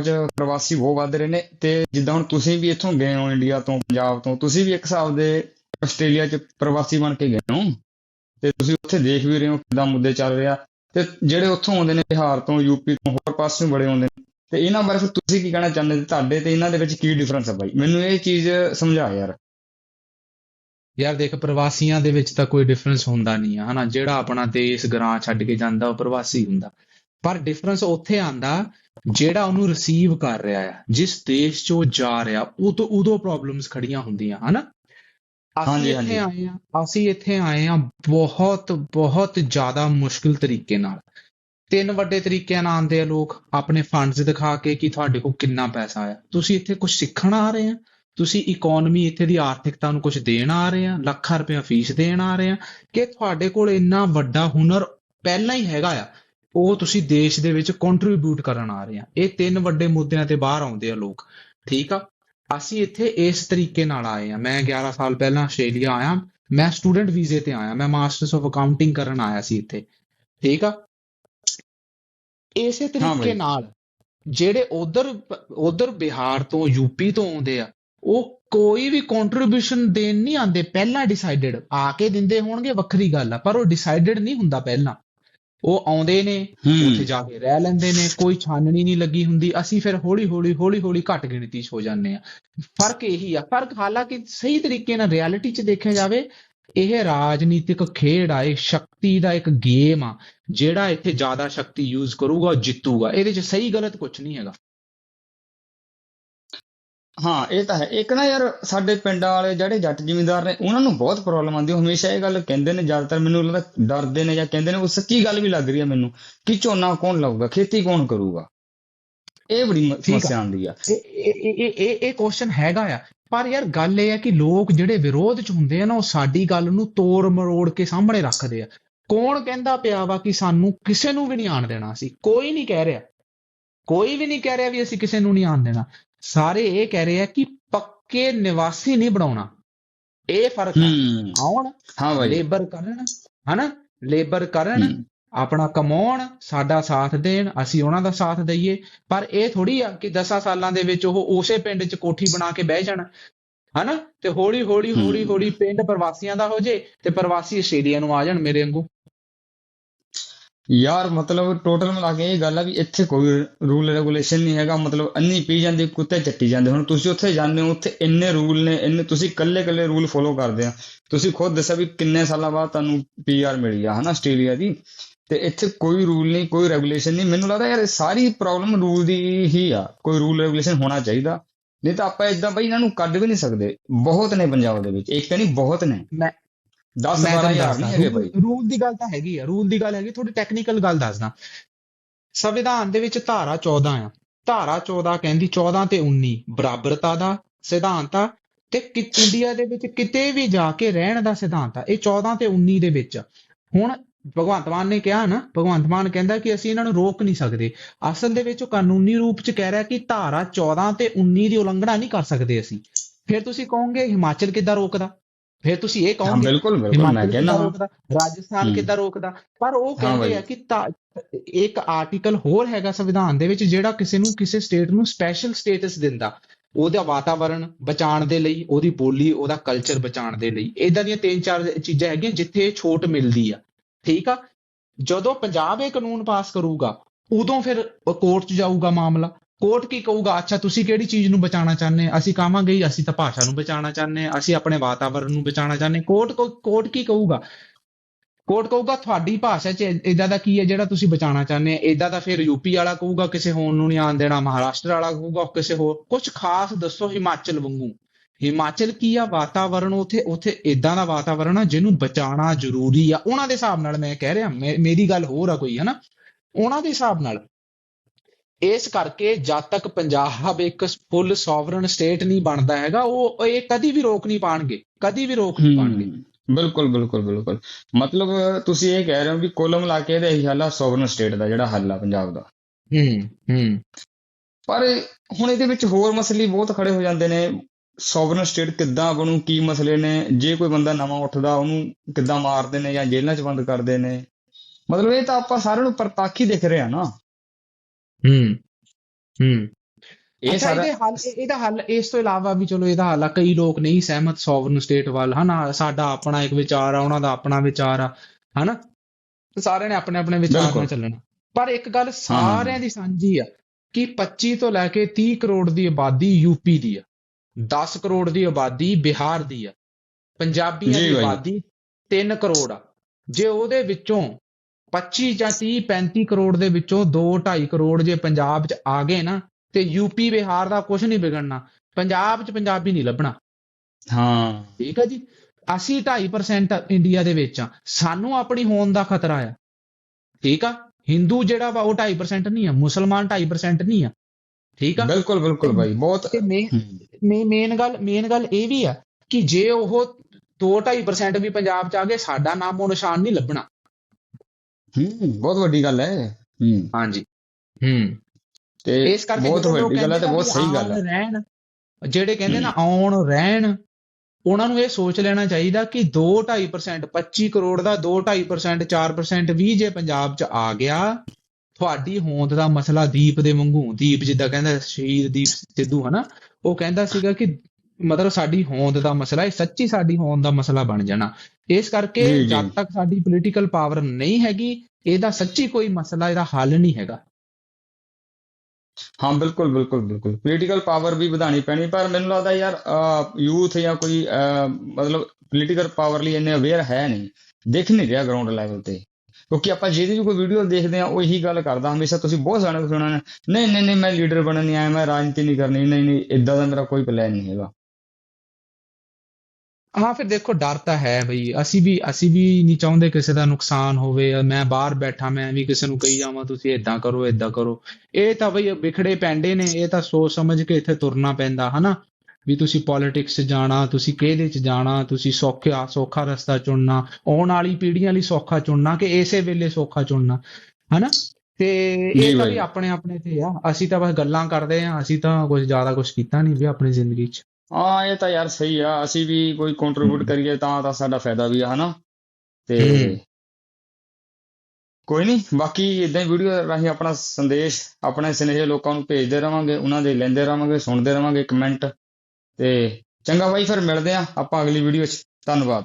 'ਚ ਪ੍ਰਵਾਸੀ ਬਹੁਤ ਵੱਧ ਰਹੇ ਨੇ ਤੇ ਜਿੱਦਾਂ ਹੁਣ ਤੁਸੀਂ ਵੀ ਇੱਥੋਂ ਗਏ ਹੋ ਇੰਡੀਆ ਤੋਂ, ਪੰਜਾਬ ਤੋਂ, ਤੁਸੀਂ ਵੀ ਇੱਕ ਹਿਸਾਬ ਦੇ ਆਸਟ੍ਰੇਲੀਆ 'ਚ ਪ੍ਰਵਾਸੀ ਬਣ ਕੇ ਗਏ ਹੋ? ਤੇ ਤੁਸੀਂ ਉੱਥੇ ਦੇਖ ਵੀ ਰਹੇ ਹੋ ਕਿੱਦਾਂ ਮੁੱਦੇ ਚੱਲ ਰਿਹਾ। ਤੇ ਜਿਹੜੇ ਉੱਥੋਂ ਆਉਂਦੇ ਨੇ ਬਿਹਾਰ ਤੋਂ ਯੂਪੀ ਤੋਂ, ਹੋਰ ਪਾਸਿਓਂ ਬੜੇ ਆਉਂਦੇ ਨੇ। ਤੇ ਇਹਨਾਂ ਬਾਰੇ ਤੁਸੀਂ ਕੀ ਕਹਿਣਾ ਚਾਹੁੰਦੇ ਤੇ ਤੁਹਾਡੇ ਤੇ ਇਹਨਾਂ ਦੇ ਵਿੱਚ ਕੀ ਡਿਫਰੈਂਸ ਹੈ ਬਾਈ? ਮੈਨੂੰ ਇਹ ਚੀਜ਼ ਸਮਝਾ ਯਾਰ। ਯਾਰ ਦੇਖ, ਪ੍ਰਵਾਸੀਆਂ ਦੇ ਵਿੱਚ ਤਾਂ ਕੋਈ ਡਿਫਰੈਂਸ ਹੁੰਦਾ ਨਹੀਂ ਆ, ਹਨਾ? ਜਿਹੜਾ ਆਪਣਾ ਦੇਸ਼ ਗਰਾਂ ਛੱਡ ਕੇ ਜਾਂਦਾ, ਉਹ ਪ੍ਰਵਾਸੀ ਹੁੰਦਾ। ਪਰ ਡਿਫਰੈਂਸ ਉੱਥੇ ਆਂਦਾ ਜਿਹੜਾ ਉਹਨੂੰ ਰਿਸੀਵ ਕਰ ਰਿਹਾ ਆ ਜਿਸ ਦੇਸ਼ 'ਚ ਉਹ ਜਾ ਰਿਹਾ ਉਹ ਤੋਂ ਉਦੋਂ ਪ੍ਰੋਬਲਮਸ ਖੜੀਆਂ ਹੁੰਦੀਆਂ ਹਨਾ? ਅਸੀਂ। ਇੱਥੇ ਆਏ ਆ ਅਸੀਂ ਇੱਥੇ ਆਏ ਆ ਬਹੁਤ ਬਹੁਤ ਜ਼ਿਆਦਾ ਮੁਸ਼ਕਿਲ ਤਰੀਕੇ ਨਾਲ। ਤਿੰਨ ਵੱਡੇ ਤਰੀਕਿਆਂ ਨਾਲ ਆਉਂਦੇ ਆ ਲੋਕ ਆਪਣੇ ਫੰਡਸ ਦਿਖਾ ਕੇ ਕਿ ਤੁਹਾਡੇ ਕੋਲ ਕਿੰਨਾ ਪੈਸਾ ਆ। ਤੁਸੀਂ ਇੱਥੇ ਕੁਝ ਸਿੱਖਣ ਆ ਰਹੇ ਆ ਤੁਸੀਂ ਇਕਨੋਮੀ ਇੱਥੇ ਦੀ ਆਰਥਿਕਤਾ ਨੂੰ ਕੁਝ ਦੇਣ ਆ ਰਹੇ ਆ ਲੱਖਾਂ ਰੁਪਏ ਫੀਸ ਦੇਣ ਆ ਰਹੇ ਆ ਕਿ ਤੁਹਾਡੇ ਕੋਲ ਇੰਨਾ ਵੱਡਾ ਹੁਨਰ ਪਹਿਲਾਂ ਹੀ ਹੈਗਾ ਆ ਉਹ ਤੁਸੀਂ ਦੇਸ਼ ਦੇ ਵਿੱਚ ਕੰਟਰੀਬਿਊਟ ਕਰਨ ਆ ਰਹੇ ਆ। ਇਹ ਤਿੰਨ ਵੱਡੇ ਮੁੱਦਿਆਂ ਤੇ ਬਾਹਰ ਆਉਂਦੇ ਆ ਲੋਕ। ਠੀਕ ਆ? ਅਸੀਂ ਇੱਥੇ ਇਸ ਤਰੀਕੇ ਨਾਲ ਆਏ ਆ। ਮੈਂ 11 ਸਾਲ ਪਹਿਲਾਂ ਆਸਟ੍ਰੇਲੀਆ ਆਇਆ। ਮੈਂ ਸਟੂਡੈਂਟ ਵੀਜ਼ੇ ਤੇ ਆਇਆ। ਮੈਂ ਮਾਸਟਰਸ ਆਫ ਅਕਾਊਂਟਿੰਗ ਕਰਨ ਆਇਆ ਸੀ ਇੱਥੇ। ਠੀਕ ਆ? ਇਸੇ ਤਰੀਕੇ। ਨਾਲ ਜਿਹੜੇ ਉਧਰ ਉਧਰ ਬਿਹਾਰ ਤੋਂ ਯੂਪੀ ਤੋਂ ਆਉਂਦੇ ਆ ਉਹ ਕੋਈ ਵੀ ਕੰਟਰੀਬਿਊਸ਼ਨ ਦੇਣ ਨਹੀਂ ਆਉਂਦੇ। ਪਹਿਲਾਂ ਡਿਸਾਈਡਡ ਆ ਕੇ ਦਿੰਦੇ ਹੋਣਗੇ ਵੱਖਰੀ ਗੱਲ ਆ ਪਰ ਉਹ ਡਿਸਾਈਡਡ ਨਹੀਂ ਹੁੰਦਾ ਪਹਿਲਾਂ। ਉਹ ਆਉਂਦੇ ਨੇ ਉੱਥੇ ਜਾ ਕੇ ਰਹਿ ਲੈਂਦੇ ਨੇ ਕੋਈ ਛਾਨਣੀ ਨਹੀਂ ਲੱਗੀ ਹੁੰਦੀ। ਅਸੀਂ ਫਿਰ ਹੌਲੀ ਹੌਲੀ ਹੌਲੀ ਹੌਲੀ ਘੱਟ ਗਿਣਤੀ 'ਚ ਹੋ ਜਾਂਦੇ ਆ ਫ਼ਰਕ ਇਹੀ ਆ ਫ਼ਰਕ ਹਾਲਾਂਕਿ ਸਹੀ ਤਰੀਕੇ ਨਾਲ ਰਿਐਲਿਟੀ 'ਚ ਦੇਖਿਆ ਜਾਵੇ ਇਹ ਰਾਜਨੀਤਿਕ ਖੇਡ ਆ ਇਹ ਸ਼ਕਤੀ ਦਾ ਇੱਕ ਗੇਮ ਆ ਜਿਹੜਾ ਇੱਥੇ ਜ਼ਿਆਦਾ ਸ਼ਕਤੀ ਯੂਜ਼ ਕਰੂਗਾ ਉਹ ਜਿੱਤੂਗਾ। ਇਹਦੇ 'ਚ ਸਹੀ ਗਲਤ ਕੁਝ ਨਹੀਂ ਹੈਗਾ। ਹਾਂ ਇਹ ਤਾਂ ਹੈ। ਇੱਕ ਨਾ ਯਾਰ ਸਾਡੇ ਪਿੰਡਾਂ ਵਾਲੇ ਜਿਹੜੇ ਜੱਟ ਜ਼ਿਮੀਂਦਾਰ ਨੇ ਉਹਨਾਂ ਨੂੰ ਬਹੁਤ ਪ੍ਰੋਬਲਮ ਆਉਂਦੀ। ਉਹ ਹਮੇਸ਼ਾ ਇਹ ਗੱਲ ਕਹਿੰਦੇ ਨੇ ਜ਼ਿਆਦਾਤਰ ਮੈਨੂੰ ਲੱਗਦਾ ਡਰਦੇ ਨੇ ਜਾਂ ਕਹਿੰਦੇ ਨੇ ਉਹ ਸੱਚੀ ਗੱਲ ਵੀ ਲੱਗ ਰਹੀ ਹੈ ਮੈਨੂੰ ਕਿ ਝੋਨਾ ਕੌਣ ਲਾਊਗਾ ਖੇਤੀ ਕੌਣ ਕਰੂਗਾ। ਇਹ ਬੜੀ। ਸਮੱਸਿਆ ਆਉਂਦੀ ਆ। ਇਹ ਇਹ ਇਹ ਇਹ ਇਹ ਕੁਐਸਚਨ ਹੈਗਾ ਆ। ਪਰ ਯਾਰ ਗੱਲ ਇਹ ਹੈ ਕਿ ਲੋਕ ਜਿਹੜੇ ਵਿਰੋਧ 'ਚ ਹੁੰਦੇ ਆ ਨਾ ਉਹ ਸਾਡੀ ਗੱਲ ਨੂੰ ਤੋੜ ਮਰੋੜ ਕੇ ਸਾਹਮਣੇ ਰੱਖਦੇ ਆ। ਕੌਣ ਕਹਿੰਦਾ ਪਿਆ ਵਾ ਕਿ ਸਾਨੂੰ ਕਿਸੇ ਨੂੰ ਵੀ ਨਹੀਂ ਆਣ ਦੇਣਾ ਸੀ? ਕੋਈ ਨਹੀਂ ਕਹਿ ਰਿਹਾ। ਕੋਈ ਵੀ ਨਹੀਂ ਕਹਿ ਰਿਹਾ ਵੀ ਅਸੀਂ ਕਿਸੇ ਨੂੰ ਨਹੀਂ ਆਣ ਦੇਣਾ। ਸਾਰੇ ਇਹ ਕਹਿ ਰਹੇ ਆ ਕਿ ਪੱਕੇ ਨਿਵਾਸੀ ਨਹੀਂ ਬਣਾਉਣਾ। ਇਹ ਫ਼ਰਕ ਹੈ। ਆਉਣ ਹਾਂ ਬਾਈ। ਲੇਬਰ ਕਰਨ ਹਨਾ? ਲੇਬਰ ਕਰਨ। ਆਪਣਾ ਕਮਾਉਣ ਸਾਡਾ ਸਾਥ ਦੇਣ ਅਸੀਂ ਉਹਨਾਂ ਦਾ ਸਾਥ ਦਈਏ। ਪਰ ਇਹ ਥੋੜੀ ਆ ਕਿ 10 ਸਾਲਾਂ ਦੇ ਵਿੱਚ ਉਹ ਉਸੇ ਪਿੰਡ 'ਚ ਕੋਠੀ ਬਣਾ ਕੇ ਬਹਿ ਜਾਣ ਹਨਾ? ਤੇ ਹੌਲੀ ਹੌਲੀ। ਹੌਲੀ ਹੌਲੀ ਪਿੰਡ ਪ੍ਰਵਾਸੀਆਂ ਦਾ ਹੋ ਜੇ ਤੇ ਪ੍ਰਵਾਸੀ ਆਸਟ੍ਰੇਲੀਆ ਨੂੰ ਆ ਜਾਣ ਮੇਰੇ ਵਾਂਗੂ। ਯਾਰ ਮਤਲਬ ਟੋਟਲ ਮਿਲਾ ਕੇ ਇਹ ਗੱਲ ਆ ਵੀ ਇੱਥੇ ਕੋਈ ਰੂਲ ਰੈਗੂਲੇਸ਼ਨ ਨਹੀਂ ਹੈਗਾ, ਮਤਲਬ ਅੰਨੀ ਪੀ ਜਾਂਦੀ, ਕੁੱਤੇ ਚੱਟੀ ਜਾਂਦੇ। ਹੁਣ ਤੁਸੀਂ ਉੱਥੇ ਜਾਂਦੇ ਹੋ, ਉੱਥੇ ਇੰਨੇ ਰੂਲ ਨੇ, ਇੰਨੇ ਤੁਸੀਂ ਕੱਲੇ ਕੱਲੇ ਰੂਲ ਫੋਲੋ ਕਰਦੇ ਆ। ਤੁਸੀਂ ਖੁਦ ਦੱਸਿਆ ਵੀ ਕਿੰਨੇ ਸਾਲਾਂ ਬਾਅਦ ਤੁਹਾਨੂੰ ਪੀਆਰ ਮਿਲੀ ਆ, ਹਨਾ, ਆਸਟ੍ਰੇਲੀਆ ਦੀ। ਤੇ ਇੱਥੇ ਕੋਈ ਰੂਲ ਨਹੀਂ, ਕੋਈ ਰੈਗੂਲੇਸ਼ਨ ਨਹੀਂ। ਮੈਨੂੰ ਲੱਗਦਾ ਯਾਰ ਸਾਰੀ ਪ੍ਰੋਬਲਮ ਰੂਲ ਦੀ ਹੀ ਆ। ਕੋਈ ਰੂਲ ਰੈਗੂਲੇਸ਼ਨ ਹੋਣਾ ਚਾਹੀਦਾ। ਨਹੀਂ ਤਾਂ ਆਪਾਂ ਇਦਾਂ ਬਈ ਇਹਨਾਂ ਨੂੰ ਕੱਢ ਵੀ ਨਹੀਂ ਸਕਦੇ। ਬਹੁਤ ਨੇ ਪੰਜਾਬ ਦੇ ਵਿੱਚ। ਇੱਕ ਨਹੀਂ, ਬਹੁਤ ਨੇ। ਮੈਂ 10 ਮੈਂ 12 ਤੁਹਾਨੂੰ ਹਜ਼ਾਰ ਦੱਸਦਾ ਨਹੀਂ ਹੈਗੇ ਬਾਈ। ਰੂਲ ਦੀ ਗੱਲ ਤਾਂ ਹੈਗੀ ਆ ਰੂਲ ਦੀ ਗੱਲ ਹੈਗੀ ਥੋੜੀ ਟੈਕਨੀਕਲ ਗੱਲ ਦੱਸਦਾ। ਸੰਵਿਧਾਨ ਦੇ ਵਿੱਚ ਧਾਰਾ 14 ਆ। ਧਾਰਾ 14 ਕਹਿੰਦੀ 14 ਤੇ 19 ਬਰਾਬਰਤਾ ਦਾ ਸਿਧਾਂਤ ਆ ਤੇ ਕਿ- ਇੰਡੀਆ ਦੇ ਵਿੱਚ ਕਿਤੇ ਵੀ ਜਾ ਕੇ ਰਹਿਣ ਦਾ ਸਿਧਾਂਤ ਆ ਇਹ 14 ਤੇ 19 ਦੇ ਵਿੱਚ। ਹੁਣ ਭਗਵੰਤ ਮਾਨ ਨੇ ਕਿਹਾ ਨਾ ਭਗਵੰਤ ਮਾਨ ਕਹਿੰਦਾ ਕਿ ਅਸੀਂ ਇਹਨਾਂ ਨੂੰ ਰੋਕ ਨਹੀਂ ਸਕਦੇ। ਅਸਲ ਦੇ ਵਿੱਚ ਉਹ ਕਾਨੂੰਨੀ ਰੂਪ ਚ ਕਹਿ ਰਿਹਾ ਕਿ ਧਾਰਾ 14 ਤੇ 19 ਦੀ ਉਲੰਘਣਾ ਨਹੀਂ ਕਰ ਸਕਦੇ ਅਸੀਂ। ਫਿਰ ਤੁਸੀਂ ਕਹੋਗੇ ਹਿਮਾਚਲ ਕਿੱਦਾਂ ਰੋਕਦਾ? ਫਿਰ ਤੁਸੀਂ ਇਹ ਕਹੋਗੇ ਬਿਲਕੁਲ ਬਿਲਕੁਲ ਮੈਂ ਕਹਿੰਦਾ ਰਾਜਸਥਾਨ। ਕਿੱਦਾਂ ਰੋਕਦਾ ਪਰ ਉਹ ਕਹਿੰਦੇ। ਆ ਕਿ ਇੱਕ ਆਰਟੀਕਲ ਹੋਰ ਹੈਗਾ ਸੰਵਿਧਾਨ ਦੇ ਵਿੱਚ ਜਿਹੜਾ ਕਿਸੇ ਨੂੰ ਕਿਸੇ ਸਟੇਟ ਨੂੰ ਸਪੈਸ਼ਲ ਸਟੇਟਸ ਦਿੰਦਾ ਉਹਦਾ ਵਾਤਾਵਰਣ ਬਚਾਉਣ ਦੇ ਲਈ ਉਹਦੀ ਬੋਲੀ ਉਹਦਾ ਕਲਚਰ ਬਚਾਉਣ ਦੇ ਲਈ ਇਦਾਂ ਦੀਆਂ ਤਿੰਨ ਚਾਰ ਚੀਜ਼ਾਂ ਹੈਗੀਆਂ ਜਿੱਥੇ ਇਹ ਛੋਟ ਮਿਲਦੀ ਆ ਠੀਕ ਆ ਜਦੋਂ ਪੰਜਾਬ ਇਹ ਕਾਨੂੰਨ ਪਾਸ ਕਰੂਗਾ ਉਦੋਂ ਫਿਰ ਕੋਰਟ 'ਚ ਜਾਊਗਾ ਮਾਮਲਾ ਕੋਰਟ ਕੀ ਕਹੂਗਾ, ਅੱਛਾ, ਤੁਸੀਂ ਕਿਹੜੀ ਚੀਜ਼ ਨੂੰ ਬਚਾਉਣਾ ਚਾਹੁੰਦੇ ਅਸੀਂ ਕਹਾਂਗੇ ਅਸੀਂ ਤਾਂ ਭਾਸ਼ਾ ਨੂੰ ਬਚਾਉਣਾ ਚਾਹੁੰਦੇ ਆ ਅਸੀਂ ਆਪਣੇ ਵਾਤਾਵਰਣ ਨੂੰ ਬਚਾਉਣਾ ਚਾਹੁੰਦੇ ਕੋਰਟ ਕੋ- ਕੋਰਟ ਕੀ ਕਹੂਗਾ? ਕੋਰਟ ਕਹੂਗਾ, ਤੁਹਾਡੀ ਭਾਸ਼ਾ 'ਚ ਇਦਾਂ ਦਾ ਕੀ ਹੈ ਜਿਹੜਾ ਤੁਸੀਂ ਬਚਾਉਣਾ ਚਾਹੁੰਦੇ ਆ ਇਦਾਂ ਦਾ ਫਿਰ ਯੂਪੀ ਵਾਲਾ ਕਹੂਗਾ, ਕਿਸੇ ਹੋਰ ਨੂੰ ਨਹੀਂ ਆਣ ਦੇਣਾ, ਮਹਾਰਾਸ਼ਟਰ ਵਾਲਾ ਕਹੂਗਾ, ਕਿਸੇ ਹੋਰ। ਕੁਝ ਖਾਸ ਦੱਸੋ ਹਿਮਾਚਲ ਵਾਂਗੂ। ਹਿਮਾਚਲ ਕੀ ਆ? ਵਾਤਾਵਰਣ ਉਥੇ ਉਥੇ ਇਦਾਂ ਦਾ ਵਾਤਾਵਰਣ ਆ ਜਿਹਨੂੰ ਬਚਾਉਣਾ ਜ਼ਰੂਰੀ ਆ। ਉਹਨਾਂ ਦੇ ਹਿਸਾਬ ਨਾਲ ਮੈਂ ਕਹਿ ਰਿਹਾ, ਮੇ- ਮੇਰੀ ਗੱਲ ਹੋਰ ਆ ਕੋਈ, ਹਨਾ? ਉਹਨਾਂ ਦੇ ਹਿਸਾਬ ਨਾਲ। ਇਸ ਕਰਕੇ ਜਦ ਤੱਕ ਪੰਜਾਬ ਇੱਕ ਫੁੱਲ ਸੋਵਰਨ ਸਟੇਟ ਨਹੀਂ ਬਣਦਾ ਹੈਗਾ ਉਹ ਇਹ ਕਦੀ ਵੀ ਰੋਕ ਨਹੀਂ ਪਾਣਗੇ ਕਦੀ ਵੀ ਰੋਕ ਨਹੀਂ ਪਾਣਗੇ। ਬਿਲਕੁਲ ਬਿਲਕੁਲ ਬਿਲਕੁਲ। ਮਤਲਬ ਤੁਸੀਂ ਇਹ ਕਹਿ ਰਹੇ ਹੋ ਵੀ ਕੁੱਲ ਮਿਲਾ ਕੇ ਇਹਦਾ ਇਹੀ ਹੱਲ ਆ ਸੋਵਰਨ ਸਟੇਟ ਦਾ ਜਿਹੜਾ ਹੱਲ ਆ ਪੰਜਾਬ ਦਾ। ਹੂੰ ਹੂੰ। ਪਰ ਹੁਣ ਇਹਦੇ ਵਿੱਚ ਹੋਰ ਮਸਲੇ ਬਹੁਤ ਖੜੇ ਹੋ ਜਾਂਦੇ ਨੇ। ਸੋਵਰਨ ਸਟੇਟ ਕਿੱਦਾਂ ਬਣੂ ਕੀ ਮਸਲੇ ਨੇ ਜੇ ਕੋਈ ਬੰਦਾ ਨਵਾਂ ਉੱਠਦਾ ਉਹਨੂੰ ਕਿੱਦਾਂ ਮਾਰਦੇ ਨੇ ਜਾਂ ਜੇਲ੍ਹਾਂ 'ਚ ਬੰਦ ਕਰਦੇ ਨੇ। ਮਤਲਬ ਇਹ ਤਾਂ ਆਪਾਂ ਸਾਰਿਆਂ ਨੂੰ ਪ੍ਰਤੱਖ ਹੀ ਦਿਖ ਰਿਹਾ ਨਾ। ਹੂੰ ਹੂੰ। ਇਹ ਸਾਰਾ ਇਹਦੇ ਹੱਲ ਇਹ- ਇਹਦਾ ਹੱਲ ਇਸ ਤੋਂ ਇਲਾਵਾ ਵੀ ਚਲੋ ਇਹਦਾ ਹੱਲ ਆ ਕਈ ਲੋਕ ਨਹੀਂ ਸਹਿਮਤ ਸੋਵਰਨ ਸਟੇਟ ਵੱਲ ਹਨਾ? ਸਾਡਾ ਆਪਣਾ ਇੱਕ ਵਿਚਾਰ ਆ ਉਹਨਾਂ ਦਾ ਆਪਣਾ ਵਿਚਾਰ ਆ ਹਨਾ? ਤੇ ਸਾਰਿਆਂ ਨੇ ਆਪਣੇ ਆਪਣੇ ਵਿਚਾਰ ਨਾਲ। ਚੱਲਣਾ। ਪਰ ਇੱਕ ਗੱਲ ਸਾਰਿਆਂ ਦੀ ਸਾਂਝੀ ਆ ਕਿ 25 ਤੋਂ ਲੈ ਕੇ 30 ਕਰੋੜ ਦੀ ਆਬਾਦੀ ਯੂਪੀ ਦੀ ਆ। 10 ਕਰੋੜ ਦੀ ਆਬਾਦੀ ਬਿਹਾਰ ਦੀ ਆ। ਪੰਜਾਬੀਆਂ ਦੀ। ਆਬਾਦੀ 3 ਕਰੋੜ ਆ। ਜੇ ਉਹਦੇ ਵਿੱਚੋਂ 25 ਜਾਂ 30 35 ਕਰੋੜ ਦੇ ਵਿੱਚੋਂ 2 2.5 ਕਰੋੜ ਜੇ ਪੰਜਾਬ 'ਚ ਆ ਗਏ ਨਾ ਤੇ ਯੂਪੀ ਬਿਹਾਰ ਦਾ ਕੁਝ ਨਹੀਂ ਵਿਗੜਨਾ ਪੰਜਾਬ 'ਚ ਪੰਜਾਬੀ ਨਹੀਂ ਲੱਭਣਾ। ਹਾਂ। ਠੀਕ ਹੈ ਜੀ? ਅਸੀਂ 2.5% ਇੰਡੀਆ ਦੇ ਵਿੱਚ ਆ ਸਾਨੂੰ ਆਪਣੀ ਹੋਣ ਦਾ ਖਤਰਾ ਆ। ਠੀਕ ਆ? ਹਿੰਦੂ ਜਿਹੜਾ ਵਾ ਉਹ 2.5% ਨਹੀਂ ਆ ਮੁਸਲਮਾਨ 2.5% ਨਹੀਂ ਆ। ਠੀਕ ਆ? ਬਿਲਕੁਲ ਬਿਲਕੁਲ ਬਾਈ ਬਹੁਤ ਮੇਨ ਮੇਨ ਗੱਲ ਮੇਨ ਗੱਲ ਇਹ ਵੀ ਆ ਕਿ ਜੇ ਉਹ 2.5% ਵੀ ਪੰਜਾਬ 'ਚ ਆ ਗਏ ਸਾਡਾ ਨਾਮੋ ਨਿਸ਼ਾਨ ਨਹੀਂ ਲੱਭਣਾ। ਹੂੰ ਬਹੁਤ ਵੱਡੀ ਗੱਲ ਹੈ। ਹੂੰ। ਹਾਂਜੀ। ਹੂੰ। ਤੇ ਇਸ ਕਰਕੇ ਬਹੁਤ ਵੱਡੀ ਗੱਲ ਹੈ ਤੇ ਬਹੁਤ ਸਹੀ ਗੱਲ ਹੈ। ਰਹਿਣ ਜਿਹੜੇ ਕਹਿੰਦੇ ਨਾ ਆਉਣ ਰਹਿਣ ਉਹਨਾਂ ਨੂੰ ਇਹ ਸੋਚ ਲੈਣਾ ਚਾਹੀਦਾ ਕਿ 2.5% 25 ਕਰੋੜ ਦਾ 2.5% 4% ਵੀ ਜੇ ਪੰਜਾਬ 'ਚ ਆ ਗਿਆ ਤੁਹਾਡੀ ਹੋਂਦ ਦਾ ਮਸਲਾ ਦੀਪ ਦੇ ਵਾਂਗੂ ਦੀਪ ਜਿੱਦਾਂ ਕਹਿੰਦਾ ਸ਼ਹੀਦ ਦੀਪ ਸਿੱਧੂ ਹਨਾ ਉਹ ਕਹਿੰਦਾ ਸੀਗਾ ਕਿ ਮਤਲਬ ਸਾਡੀ ਹੋਂਦ ਦਾ ਮਸਲਾ ਇਹ ਸੱਚੀ ਸਾਡੀ ਹੋਂਦ ਦਾ ਮਸਲਾ ਬਣ ਜਾਣਾ। ਇਸ ਕਰਕੇ। ਜਦ ਤੱਕ ਸਾਡੀ ਪੋਲੀਟੀਕਲ ਪਾਵਰ ਨਹੀਂ ਹੈਗੀ ਇਹਦਾ ਸੱਚੀ ਕੋਈ ਮਸਲਾ ਇਹਦਾ ਹੱਲ ਨਹੀਂ ਹੈਗਾ। ਹਾਂ ਬਿਲਕੁਲ ਬਿਲਕੁਲ ਬਿਲਕੁਲ। ਪੋਲੀਟੀਕਲ ਪਾਵਰ ਵੀ ਵਧਾਣੀ ਪੈਣੀ ਪਰ ਮੈਨੂੰ ਲੱਗਦਾ ਯਾਰ ਯੂਥ ਜਾਂ ਕੋਈ ਮਤਲਬ ਪੋਲੀਟੀਕਲ ਪਾਵਰ ਲਈ ਇੰਨੇ ਅਵੇਅਰ ਹੈ ਨਹੀਂ। ਦਿਖ ਨਹੀਂ ਰਿਹਾ ਗਰਾਊਂਡ ਲੈਵਲ ਤੇ। ਕਿਉਂਕਿ ਆਪਾਂ ਜਿਹਦੀ ਵੀ ਕੋਈ ਵੀਡੀਓ ਦੇਖਦੇ ਆ ਉਹ ਇਹੀ ਗੱਲ ਕਰਦਾ ਹਮੇਸ਼ਾ ਤੁਸੀਂ ਬਹੁਤ ਸੁਣਿਆ ਨੇ, ਨਹੀਂ ਨਹੀਂ ਨਹੀਂ ਮੈਂ ਲੀਡਰ ਬਣਨ ਨਹੀਂ ਆਇਆ ਮੈਂ ਰਾਜਨੀਤੀ ਨਹੀਂ ਕਰਨੀ ਨਹੀਂ ਨਹੀਂ ਇਦਾਂ ਦਾ ਮੇਰਾ ਕੋਈ ਪਲਾਨ ਨਹੀਂ ਹੈਗਾ। ਹਾਂ ਫਿਰ ਦੇਖੋ ਡਰ ਤਾਂ ਹੈ ਬਈ। ਅਸੀਂ ਵੀ ਅਸੀਂ ਵੀ ਨਹੀਂ ਚਾਹੁੰਦੇ ਕਿਸੇ ਦਾ ਨੁਕਸਾਨ ਹੋਵੇ। ਮੈਂ ਬਾਹਰ ਬੈਠਾ ਮੈਂ ਵੀ ਕਿਸੇ ਨੂੰ ਕਹੀ ਜਾਵਾਂ ਤੁਸੀਂ ਇਦਾਂ ਕਰੋ ਇਦਾਂ ਕਰੋ। ਇਹ ਤਾਂ ਬਈ ਵਿਖੜੇ ਪੈਂਦੇ ਨੇ ਇਹ ਤਾਂ ਸੋਚ ਸਮਝ ਕੇ ਇੱਥੇ ਤੁਰਨਾ ਪੈਂਦਾ ਹਨਾ? ਵੀ ਤੁਸੀਂ ਪੋਲਿਟਿਕਸ 'ਚ ਜਾਣਾ ਤੁਸੀਂ ਕਿਹਦੇ 'ਚ ਜਾਣਾ ਤੁਸੀਂ ਸੌਖਾ ਸੌਖਾ ਰਸਤਾ ਚੁਣਨਾ ਆਉਣ ਵਾਲੀ ਪੀੜ੍ਹੀਆਂ ਲਈ ਸੌਖਾ ਚੁਣਨਾ ਕਿ ਇਸੇ ਵੇਲੇ ਸੌਖਾ ਚੁਣਨਾ ਹਨਾ? ਤੇ ਇਹ ਤਾਂ। ਵੀ ਆਪਣੇ ਆਪਣੇ ਤੇ ਆ। ਅਸੀਂ ਤਾਂ ਬਸ ਗੱਲਾਂ ਕਰਦੇ ਆ ਅਸੀਂ ਤਾਂ ਕੁਝ ਜ਼ਿਆਦਾ ਕੁਝ ਕੀਤਾ ਨਹੀਂ ਵੀ ਆਪਣੀ ਜ਼ਿੰਦਗੀ 'ਚ। ਹਾਂ ਇਹ ਤਾਂ ਯਾਰ ਸਹੀ ਆ ਅਸੀਂ ਵੀ ਕੋਈ ਕੰਟਰੀਬਿਊਟ ਕਰੀਏ ਤਾਂ ਤਾਂ ਸਾਡਾ ਫਾਇਦਾ ਵੀ ਆ ਹਨਾ? ਤੇ। ਕੋਈ ਨਹੀਂ ਬਾਕੀ ਇਦਾਂ ਹੀ ਵੀਡੀਓ ਰਾਹੀਂ ਆਪਣਾ ਸੰਦੇਸ਼ ਆਪਣੇ ਸੁਨੇਹੇ ਲੋਕਾਂ ਨੂੰ ਭੇਜਦੇ ਰਵਾਂਗੇ ਉਹਨਾਂ ਦੇ ਲੈਂਦੇ ਰਵਾਂਗੇ ਸੁਣਦੇ ਰਵਾਂਗੇ ਕਮੈਂਟ ਤੇ ਚੰਗਾ ਬਾਈ ਫਿਰ ਮਿਲਦੇ ਆ ਆਪਾਂ ਅਗਲੀ ਵੀਡੀਓ 'ਚ ਧੰਨਵਾਦ।